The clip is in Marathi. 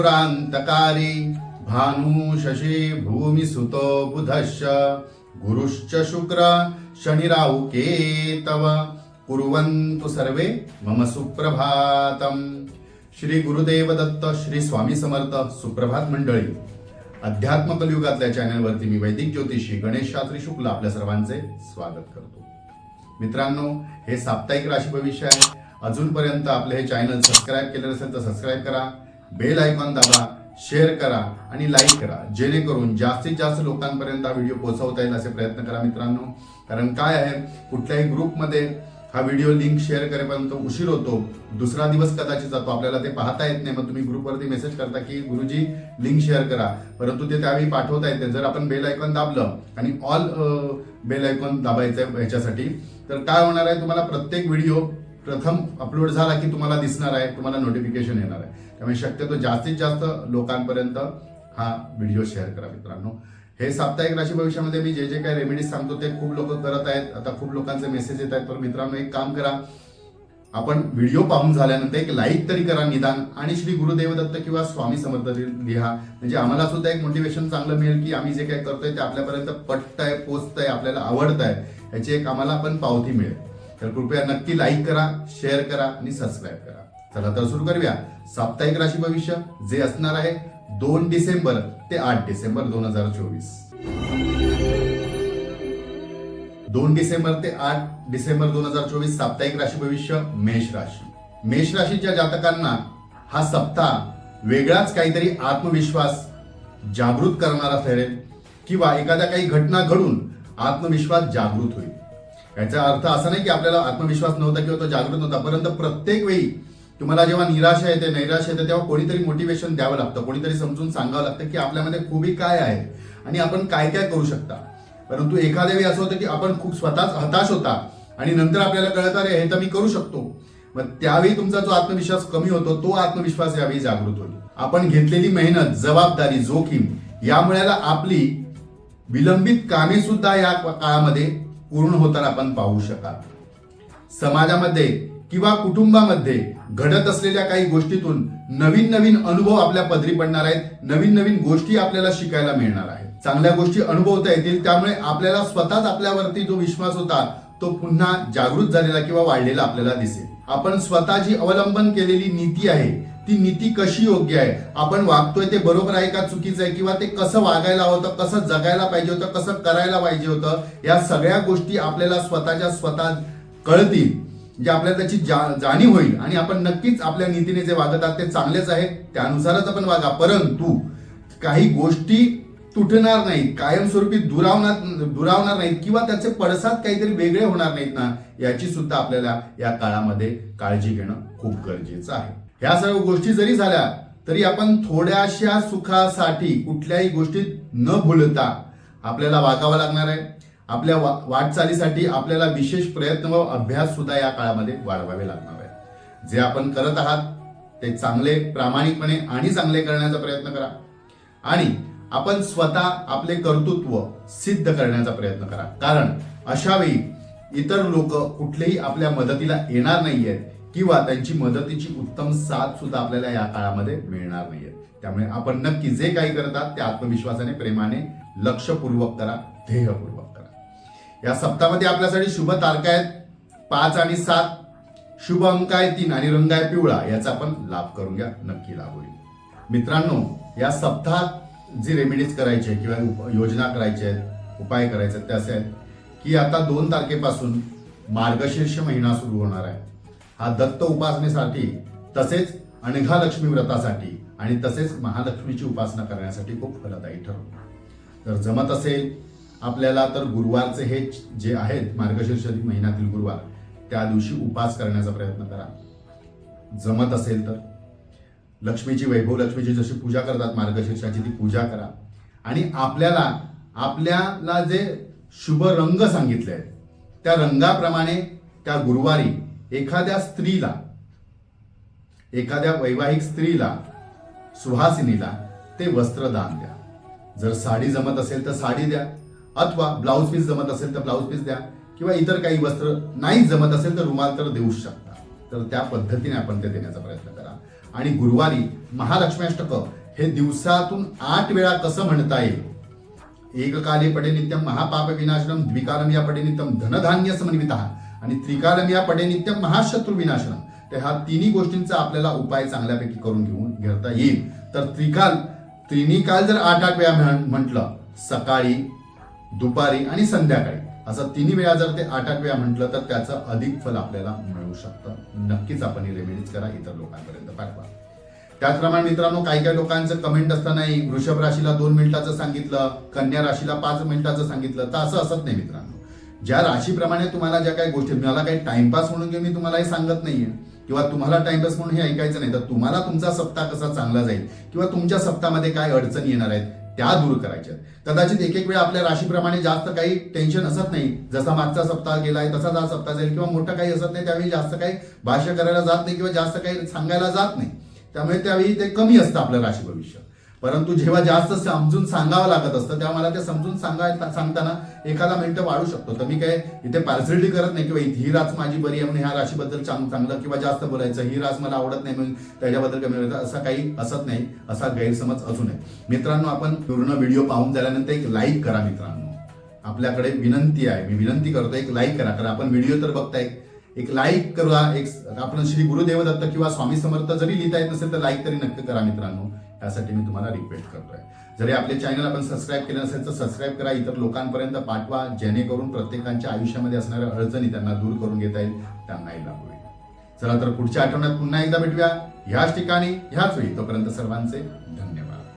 पुरान्तकारी भानु शशी भूमी बुधश्च गुरुश्च शुक्र शनिराहु केतव। कुर्वन्तु सर्वे मम सुप्रभातम श्री गुरुदेव दत्त श्री स्वामी समर्थ सुप्रभात मंडळी। अध्यात्म कलियुगातल्या चॅनलवरती मी वैदिक ज्योतिषी गणेश शास्त्री शुक्ल आपल्या सर्वांचे स्वागत करतो. मित्रांनो हे साप्ताहिक राशी भविष्य आहे. अजूनपर्यंत आपले हे चॅनल सबस्क्राईब केले नसेल तर सबस्क्राईब करा. बेल आयकॉन दाबा शेअर करा आणि लाईक करा. जेणेकरून जास्तीत जास्त लोकांपर्यंत हा व्हिडिओ पोहोचवता येईल असे प्रयत्न करा मित्रांनो. कारण काय आहे? कुठल्याही ग्रुपमध्ये हा व्हिडिओ लिंक शेअर करेपर्यंत उशीर होतो. दुसरा दिवस कदाचित जातो. आपल्याला ते पाहता येत नाही. मग तुम्ही ग्रुपवरती मेसेज करता की गुरुजी लिंक शेअर करा. परंतु ते त्यावेळी पाठवता येते. जर आपण बेल आयकॉन दाबलं आणि ऑल बेल आयकॉन दाबायचं आहे ह्याच्यासाठी तर काय होणार आहे? तुम्हाला प्रत्येक व्हिडिओ प्रथम अपलोड झाला की तुम्हाला दिसणार आहे. तुम्हाला नोटिफिकेशन येणार आहे. त्यामुळे शक्यतो जास्तीत जास्त लोकांपर्यंत हा व्हिडिओ शेअर करा मित्रांनो. हे साप्ताहिक राशी भविष्यामध्ये मी जे जे काही रेमेडीज सांगतो ते खूप लोक करत आहेत. आता खूप लोकांचे मेसेज येत आहेत. तर मित्रांनो एक काम करा. आपण व्हिडिओ पाहून झाल्यानंतर एक लाईक तरी करा निदान आणि श्री गुरुदेव दत्त किंवा स्वामी समर्थ लिहा. म्हणजे आम्हाला सुद्धा एक मोटिवेशन चांगलं मिळेल की आम्ही जे काही करतोय ते आपल्यापर्यंत पटत आहे पोचत आहे आपल्याला आवडतंय. याची एक आम्हाला पण पावती मिळेल. तर कृपया नक्की लाईक करा शेअर करा आणि सबस्क्राईब करा. चला तर सुरू करूया. साप्ताहिक राशी भविष्य जे असणार आहे दोन डिसेंबर ते आठ डिसेंबर दोन हजार चोवीस. दोन डिसेंबर ते आठ डिसेंबर दोन हजार चोवीस साप्ताहिक राशी भविष्य मेष राशी. मेष राशीच्या जातकांना हा सप्ताह वेगळाच काहीतरी आत्मविश्वास जागृत करणारा ठरेल किंवा एखाद्या काही घटना घडून आत्मविश्वास जागृत होईल. याचा अर्थ असा नाही की आपल्याला आत्मविश्वास नव्हता किंवा तो जागृत नव्हता परंतु प्रत्येक वेळी तुम्हाला जेव्हा निराशा येते नैराश्य येते तेव्हा कोणीतरी मोटिवेशन द्यावं लागतं. कोणीतरी समजून सांगावं लागतं की आपल्यामध्ये खूबी काय आहे आणि आपण काय काय करू शकता. परंतु एखाद्या वेळी असं होतं की आपण खूप स्वतःच हताश होता आणि नंतर आपल्याला कळत अरे हे तर मी करू शकतो. मग त्यावेळी तुमचा जो आत्मविश्वास कमी होतो तो आत्मविश्वास यावेळी जागृत होईल. आपण घेतलेली मेहनत जबाबदारी जोखीम यामुळे आपली विलंबित कामे सुद्धा या काळामध्ये पूर्ण होताना आपण पाहू शकाल. समाजामध्ये किंवा कुटुंबामध्ये घडत असलेल्या काही गोष्टीतून नवीन नवीन अनुभव आपल्या पदरी पडणार आहेत नवीन नवीन गोष्टी आपल्याला शिकायला मिळणार आहेत. चांगल्या गोष्टी अनुभवता येतील त्यामुळे आपल्याला स्वतःच आपल्यावरती जो विश्वास होता तो पुन्हा जागृत झालेला किंवा वाढलेला आपल्याला दिसेल. आपण स्वतःची अवलंबन केलेली नीती आहे ती नीती कशी योग्य आहे? आपण वागतोय ते बरोबर आहे का चुकीचं आहे? किंवा ते कसं वागायला होतं कसं जगायला पाहिजे होतं कसं करायला पाहिजे होतं? या सगळ्या गोष्टी आपल्याला स्वतःच्या स्वतः कळतील. जे आपल्याला त्याची जा- जाणीव होईल आणि आपण नक्कीच आपल्या नीतीने जे वागत आहात ते चांगलेच आहे त्यानुसारच आपण वागा. परंतु काही गोष्टी तुटणार नाहीत कायमस्वरूपी दुरावणार दुरावणार नाहीत किंवा त्याचे पडसाद काहीतरी वेगळे होणार नाहीत ना याची सुद्धा आपल्याला या काळामध्ये काळजी घेणं खूप गरजेचं आहे. ह्या सर्व गोष्टी जरी झाल्या तरी आपण थोड्याशा सुखासाठी कुठल्याही गोष्टीत न भुलता आपल्याला वागावं लागणार आहे. आपल्या वा- वाटचालीसाठी आपल्याला विशेष प्रयत्न व अभ्यास सुद्धा या काळामध्ये वाढवावे लागणार आहे जे आपण करत आहात ते चांगले प्रामाणिकपणे आणि चांगले करण्याचा प्रयत्न करा. आणि आपण स्वतः आपले कर्तृत्व सिद्ध करण्याचा प्रयत्न करा. कारण अशा वेळी इतर लोक कुठलेही आपल्या मदतीला येणार नाहीयेत किंवा त्यांची मदतीची उत्तम साथ सुद्धा आपल्याला या काळामध्ये मिळणार नाहीये त्यामुळे आपण नक्की जे काही करतात ते आत्मविश्वासाने प्रेमाने लक्षपूर्वक करा ध्येयपूर्वक. या सप्ताहामध्ये आपल्यासाठी शुभ तारखा आहेत. पाच आणि सात. शुभ अंक आहे तीन आणि रंग आहे पिवळा. याचा आपण लाभ करून घ्या. नक्की लाभ होईल मित्रांनो या सप्ताहात जी रेमेडीज करायची आहे किंवा उप- योजना करायच्या आहेत उपाय करायचे आहेत ते असे आहेत की आता दोन तारखेपासून मार्गशीर्ष महिना सुरू होणार आहे. हा दत्त उपासनेसाठी तसेच अनघालक्ष्मी व्रतासाठी आणि तसेच महालक्ष्मीची उपासना करण्यासाठी खूप फलदायी ठरतो तर जमत असेल आपल्याला तर गुरुवारचे हे जे आहेत मार्गशीर्ष महिन्यातील गुरुवार त्या दिवशी उपास करण्याचा प्रयत्न करा. जमत असेल तर. लक्ष्मीची वैभव लक्ष्मीची जशी पूजा करतात मार्गशीर्षाची ती पूजा करा. आणि आपल्याला आपल्याला जे शुभ रंग सांगितले आहेत त्या रंगाप्रमाणे त्या गुरुवारी एखाद्या स्त्रीला एखाद्या वैवाहिक स्त्रीला सुहासिनीला ते वस्त्र दान द्या. जर साडी जमत असेल तर साडी द्या. अथवा ब्लाऊज पीस जमत असेल तर ब्लाऊज पीस द्या किंवा इतर काही वस्त्र नाही जमत असेल तर रुमाल तर देऊच शकता. तर त्या पद्धतीने आपण ते देण्याचा प्रयत्न करा. आणि गुरुवारी महालक्ष्म्याष्टक हे दिवसातून आठ वेळा कसं म्हणता येईल? एककाले पडे नित्यम महापाप विनाशनम द्विकारम या पडे नित्यम धनधान्य समन्वित आणि त्रिकारम या पडे नित्यम महाशत्रू विनाशनम तर ह्या तिन्ही गोष्टींचा आपल्याला उपाय चांगल्यापैकी करून घेऊन घेता येईल. तर त्रिकाल त्रिनिकाल जर आठ आठ वेळा म्हण- म्हटलं सकाळी दुपारी आणि संध्याकाळी. असं तिन्ही वेळा जर ते आठ आठ वेळा म्हटलं तर त्याचं अधिक फल आपल्याला मिळू शकतं. नक्कीच आपण ही रेमेडीज करा इतर लोकांपर्यंत पाठवा. त्याचप्रमाणे मित्रांनो काही काही लोकांचं कमेंट असतानाही वृषभ राशीला दोन मिनिटाचं सांगितलं कन्या राशीला पाच मिनिटाचं सांगितलं तर असं असत नाही मित्रांनो. ज्या राशीप्रमाणे तुम्हाला ज्या काही गोष्टी मला काही टाइमपास म्हणून घेऊन मी तुम्हाला हे सांगत नाहीये किंवा तुम्हाला टाइमपास म्हणून हे ऐकायचं नाही तर तुम्हाला तुमचा सप्ताह कसा चांगला जाईल किंवा तुमच्या सप्ताहामध्ये काय अडचणी येणार आहेत त्या दूर करायच्या कदाचित एक एक वेळा आपल्या राशीप्रमाणे जास्त काही टेन्शन असत नाही. जसा मागचा सप्ताह गेलाय तसाच हा सप्ताह जाईल किंवा मोठं काही असत नाही त्यावेळी जास्त काही भाष्य करायला जात नाही किंवा जास्त काही सांगायला जात नाही. त्यामुळे त्यावेळी ते कमी असतं आपलं राशी भविष्य. परंतु जेव्हा जास्त समजून सांगावं लागत असतं तेव्हा मला ते समजून सांगाय सांगताना एखादा मिनिटं वाढू शकतो. तर मी काय इथे पार्सलिटी करत नाही किंवा ही रास माझी बरी आहे म्हणून ह्या राशीबद्दल चांग चांगलं किंवा जास्त बोलायचं ही रास मला आवडत नाही म्हणून त्याच्याबद्दल कमी बोलायचं असं काही असत नाही असा गैरसमज असू नये मित्रांनो आपण पूर्ण व्हिडिओ पाहून झाल्यानंतर एक लाईक करा मित्रांनो. आपल्याकडे विनंती आहे मी विनंती करतो एक लाईक करा कारण आपण व्हिडिओ तर बघताय. एक लाईक करा एक आपण श्री गुरुदेव दत्त किंवा स्वामी समर्थ जरी लिहिता येत नसेल तर लाईक तरी नक्की करा मित्रांनो. यासाठी मी तुम्हाला रिक्वेस्ट करतोय. जरी आपले चॅनल आपण सबस्क्राईब केलं नसेल तर सबस्क्राईब करा. इतर लोकांपर्यंत पाठवा. जेणेकरून प्रत्येकांच्या आयुष्यामध्ये असणाऱ्या अडचणी त्यांना दूर करून घेता येईल. त्यांनाही लाभ होईल. चला तर पुढच्या आठवड्यात पुन्हा एकदा भेटूया. ह्याच ठिकाणी ह्याच वेळी. तोपर्यंत सर्वांचे